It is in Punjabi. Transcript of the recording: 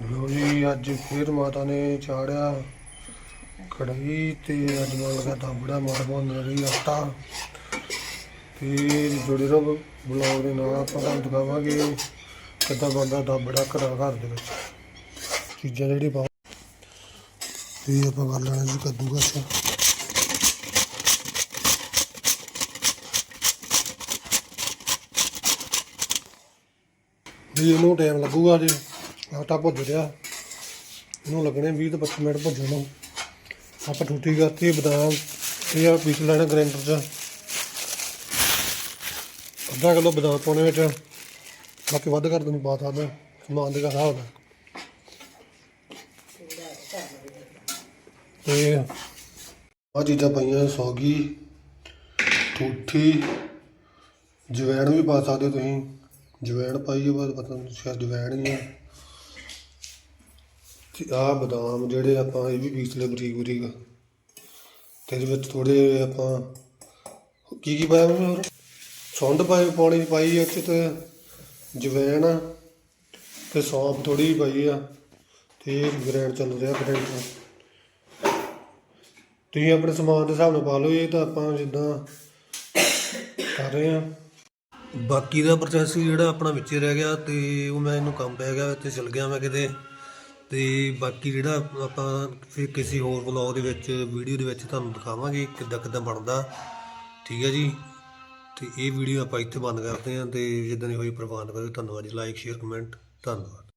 ਲੋ ਜੀ, ਅੱਜ ਫਿਰ ਮਾਤਾ ਨੇ ਚਾੜਿਆ। ਕੜਾਈ ਤੇ ਅੱਜ ਮੈਂ ਲਗਾ ਤਾਂ ਬੜਾ ਮਾਰ ਬਣ ਰਹੀ ਆਟਾ। ਤੇ ਜੁੜੇ ਰਹੋ ਬਲੌਗ ਦੇ ਨਾਲ, ਆਪਾਂ ਤੁਹਾਨੂੰ ਦਿਖਾਵਾਂਗੇ ਕਿੱਦਾਂ ਬਣਦਾ ਦਾ ਘਰਾਂ ਘਰ ਦੇ ਵਿੱਚ। ਚੀਜ਼ਾਂ ਜਿਹੜੀ ਪਾ ਤੇ ਆਪਾਂ ਕਰ ਲੈਣਾ ਜੀ ਕੱਦੂਕਸ। ਵੀ ਇਹਨੂੰ ਟਾਈਮ ਲੱਗੂਗਾ ਜੀ ਆਟਾ ਭੁੱਜ ਰਿਹਾ। ਇਹਨੂੰ ਲੱਗਣੇ 20 ਤੋਂ 25 ਮਿੰਟ ਭੁੱਜਣ ਨੂੰ। ਆਪਾਂ ਠੂਠੀ ਕਰਤੀ, ਬਦਾਮ, ਇਹ ਆ ਪੀਸ ਲੈਣਾ ਗ੍ਰਾਈਂਡਰ 'ਚ। ਅੱਧਾ ਕਿਲੋ ਬਦਾਮ ਪਾਉਣੇ ਵਿੱਚ। ਬਾਕੀ ਵੱਧ ਕਰ ਨੂੰ ਪਾ ਸਕਦੇ ਸਮਾਨ ਦੇ ਹਿਸਾਬ ਨਾਲ ਤੇ ਆ ਚੀਜ਼ਾਂ ਪਈਆਂ, ਸੌਗੀ, ਠੂਠੀ। ਜਵੈਣ ਵੀ ਪਾ ਸਕਦੇ ਹੋ ਤੁਸੀਂ। ਜਵੈਣ ਪਾਈਏ ਬਾਅਦ ਪਤਾ ਨਹੀਂ ਸ਼ਾਇਦ ਜਵੈਣ ਹੀ ਹੈ ਤੇ ਆ ਬਦਾਮ ਜਿਹੜੇ ਆਪਾਂ ਇਹ ਵੀ ਪੀਸ ਲਏ ਬਰੀਕ ਬਰੀਕ। ਤੇ ਇਹਦੇ ਵਿੱਚ ਥੋੜੇ ਆਪਾਂ ਕੀ ਕੀ ਪਾਇਆ ਮੈਂ ਹੋਰ? ਸੁੰਡ ਪਾਈ, ਪਾਣੀ ਪਾਈ ਆ ਚ ਤੇ, ਜਵੈਣ ਆ ਤੇ ਸੌਂਫ ਥੋੜੀ ਪਾਈ ਆ ਤੇ ਗ੍ਰੈਂਡ ਚੱਲ ਰਿਹਾ ਗ੍ਰੈਂਡ ਤੁਸੀਂ ਆਪਣੇ ਸਮਾਨ ਦੇ ਹਿਸਾਬ ਨਾਲ ਪਾ ਲਓ, ਇਹ ਤਾਂ ਆਪਾਂ ਜਿੱਦਾਂ ਕਰ ਰਹੇ ਆ ਬਾਕੀ ਦਾ ਪ੍ਰੋਸੈਸ ਜਿਹੜਾ ਆਪਣਾ ਵਿੱਚ ਰਹਿ ਗਿਆ ਤੇ ਉਹ ਮੈਂ ਇਹਨੂੰ ਕੰਮ ਪੈ ਗਿਆ ਤੇ ਚਲ ਗਿਆ ਮੈਂ ਕਿਤੇ। ਤੇ ਬਾਕੀ ਜਿਹੜਾ ਆਪਾਂ ਫਿਰ ਕਿਸੇ ਹੋਰ ਵਲੌਗ ਦੇ ਵਿੱਚ ਵੀਡੀਓ ਦੇ ਵਿੱਚ ਤੁਹਾਨੂੰ ਦਿਖਾਵਾਂਗੇ ਕਿੱਦਾਂ ਕਿੱਦਾਂ ਬਣਦਾ। ਠੀਕ ਹੈ ਜੀ? ਤੇ ਇਹ ਵੀਡੀਓ ਆਪਾਂ ਇੱਥੇ ਬੰਦ ਕਰਦੇ ਹਾਂ ਤੇ ਜਿੱਦਾਂ ਦੀ ਹੋਈ ਪ੍ਰਵਾਨ ਕਰੋ। ਧੰਨਵਾਦ ਜੀ। ਲਾਈਕ ਸ਼ੇਅਰ ਕਮੈਂਟ ਧੰਨਵਾਦ।